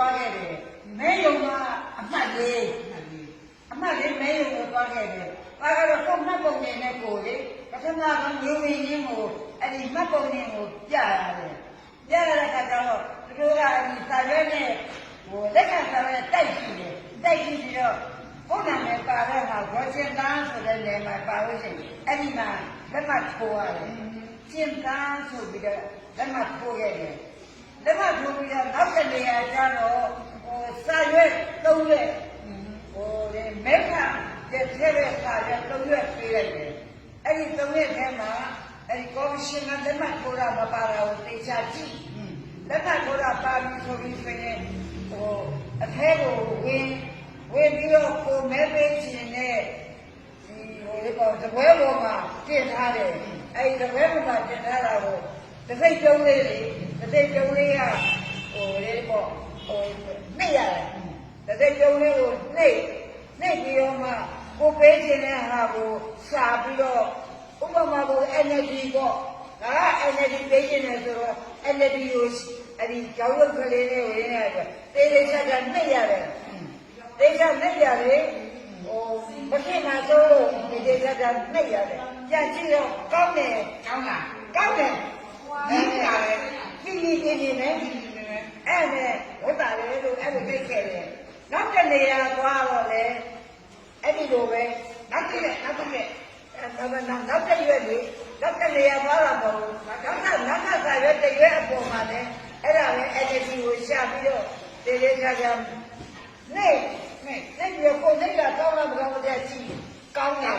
သွားခဲ့တယ်မဲယုံကအမှတ်လေးအမှတ်လေးမဲယုံကိုသွားခဲ့တယ်ဘာကတော့ကိုမှတ်ပုံနေနဲ့ကိုလေပထမဆုံးမျိုးရင်းချင်းကိုအဲ့ဒီမှတ်ပုံနေကိုပြရတယ်ပြရတဲ့အခါကျတော့သူတို့ကအဲ့ဒီစာရွက်နဲ့ဟိုလက်ခံစာရွက်တိုက်ကြည့်တယ်တိုက်ကြည့်ပြီးတော့ဘုရားနဲ့ပါတဲ့ဟာဘောရှင်သားဆိုတဲ့နေရာမှာပါလို့ရှိရင်အဲ့ဒီမှာလက်မှတ်ထိုးရတယ်ရှင်းသားဆိုပြီးတော့လက်မှတ်ထိုးရတယ်လက်မထိုးပြီးတော့ နောက်တစ်နေရာကျတော့ဟိုစာရွက်သုံးရွက်ဟိုလေမဲခတဲ့ထဲတဲ့စာရွက်သုံးရွက်ပေးလိုက်တယ်အဲ့ဒီသုံးရွက်ထဲမှာအဲ့ဒီကော်မရှင်ကလက်မထိုးတာမပါတာကိုသိချာကြည့်လက်မထိုးတာပါပြီဆိုပြီးဆိုရင်ဟိုအထဲကိုဝင်ဝင်ပြီးတော့ကိုမဲပေးခြင်းနဲ့ဒီဟိုလေပေါ့တပွဲပေါ်မှာတင်ထားတယ်အဲ့ဒီတပွဲပေါ်မှာတင်ထားတာကိုတစ်စိတ်ကျုံးလေးလေတစ်စိတ်ကျုံးလေးကဟို လေပေါ့ဟိုနှိပ်ရတယ်တစ်စိတ်ကျုံးလေးကိုနှိပ်နှိပ်ပြီးတော့မှကိုပေးခြင်းတဲ့ဟာကိုစာပြီးတော့ဥပမာကို energy ပေါ့ဒါက energy ပေးခြင်းတယ်ဆိုတော့ energy ကိုအဲ့ဒီကြောက်ရွံ့ကလေးလေးကိုရင်းရတယ်တေးသေးချာချာနှိပ်ရတယ်တေးချာနှိပ်ရတယ်ဟိုမဖြစ်မှာဆိုလို့ဒီတေးချာချာနှိပ်ရတယ်ကြည့်ကြည့်တော့ကောင်းတယ်ကောင်းလားကောင်းတယ်ဒီကလည်းဒီဒီဒီဒီနဲ့ အဲ့နဲ့ဝတ်တာလေလို့အဲ့လိုသိခဲ့တယ်နောက်တစ်နေရာသွားတော့လေအဲ့ဒီလိုပဲနောက်တစ်ရက်နောက်တစ်ရက်အဲ့ဒါနောက်တစ်ရွက်လေနောက်တစ်နေရာသွားတာမဟုတ်ဘူးနောက်ထပ်နောက်ထပ်စာရွက်တစ်ရွက်အပေါ်မှာလေအဲ့ဒါပဲ energy ကိုရှာပြီးတော့တေးသေးချာချာနေနေနေပြီးတော့ကိုယ်နေတာကောင်းလားမကောင်းဘူးတဲ့ကြည့်ကောင်းတယ်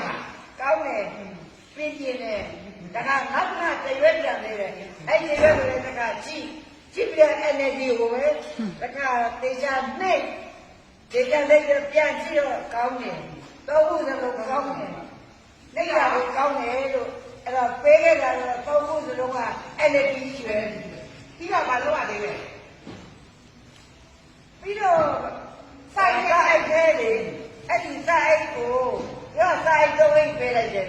ကောင်းတယ်ပြင်းပြင်းနဲ့တခါနောက်မှတရွက်ပြန်နေတယ်အဲ့ဒီရွက်ကိုလည်းတခါကြည့် ကြည့်ပြတဲ့ energy ကိုပဲတခါတေချာနှိမ့်တေချာလေးပြန်ကြည့်တော့ကောင်းတယ်တော့ဘူးစလုံးကောင်းတယ်နေရာကိုကောင်းတယ်လို့အဲ့တော့ပေးခဲ့တာတော့တော့ဘူးစလုံးက energy ရှိပဲဒီကဘာလို့ရသေးလဲပြီးတော့စိုက်ကအိုက်သေးတယ်အဲ့ဒီစိုက်အိတ်ကိုရောစိုက်တော့အိတ်ပေးလိုက်တယ်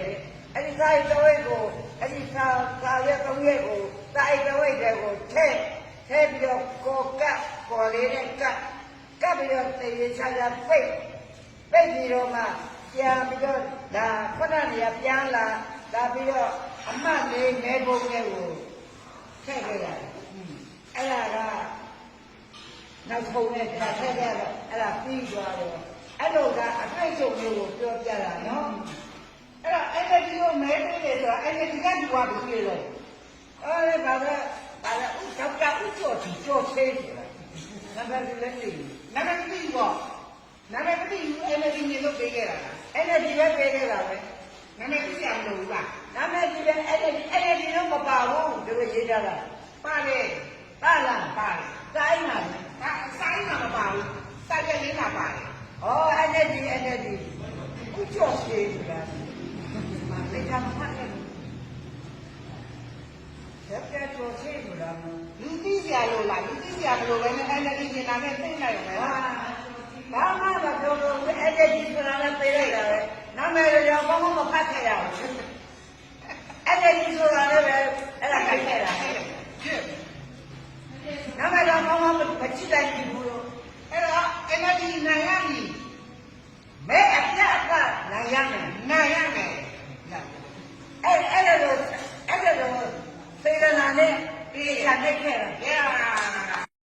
အဲ့ဒီစိုက်တော့အိတ်ကိုအဲ့ဒီစာစာရဲ့သုံးရက်ကိုစိုက်တော့အိတ်တွေကိုထည့် ထည့်ပြီးတော့ကိုကပ်ကိုလေးနဲ့ကပ်ကပ်ပြီးတော့တေးချာချာပိတ်ပိတ်ပြီးတော့မှပြန်ပြီးတော့ဒါခုနကနေပြန်လာဒါပြီးတော့အမှတ်လေးမဲပုံနဲ့ကိုထည့်ခဲ့ရတယ်အဲ့ဒါကနောက်ဆုံးနဲ့ခါထက်ခဲ့တော့အဲ့ဒါပြီးသွားတယ်အဲ့လိုကအတွေ့အကြုံမျိုးကိုပြောပြတာနော်အဲ့တော့ energy ကိုမဲပေးတယ်ဆိုတော့ energy ကဒီဝါဘူးလေလို့အဲ့ဒါ ဘာလဲဘာလဲဥတောက်ကဥကျော်တီကျော်သေးတယ်နံပါတ်လည်းနေနာမည်မသိဘူးပေါ့နာမည်မသိဘူး energy နေလို့ပေးခဲ့တာလား energy ပဲပေးခဲ့တာပဲနာမည်သိရမလို့ဘူးလားနာမည်ကြီးပဲ energy energy တော့မပါဘူးဒီလိုရေးကြတာပါတယ်ပါလားပါတယ်တိုင်းပါလေ ဒါစာရင်းမှာမပါဘူးစာရက်လေးမှာပါတယ် ဩ energy energy ဥကျော်သေးတယ်မလေးကမဖတ်ခဲ့ဘူးဆက်ပြကျော်သေးဘူး လားလူသိစရာလို့လားလူသိစရာမလို့ပဲနဲ့ energy ကျင်တာနဲ့သိနိုင်တယ်ဟာလားဘာမှမပြောဘူးအဲ့ဒီဒီဆိုတာလည်းပြေးလိုက်တာပဲနာမည်ရောဘာမှမဖတ်ခဲ့ရဘူးအဲ့ဒီဒီဆိုတာလည်းပဲအဲ့ဒါခိုက်ခဲ့တာနာမည်တော့ဘာမှမကြည့်လိုက်ဘူးလို့အဲ့တော့ energy နိုင်ရပြီမဲအပြတ်ကနိုင်ရမယ်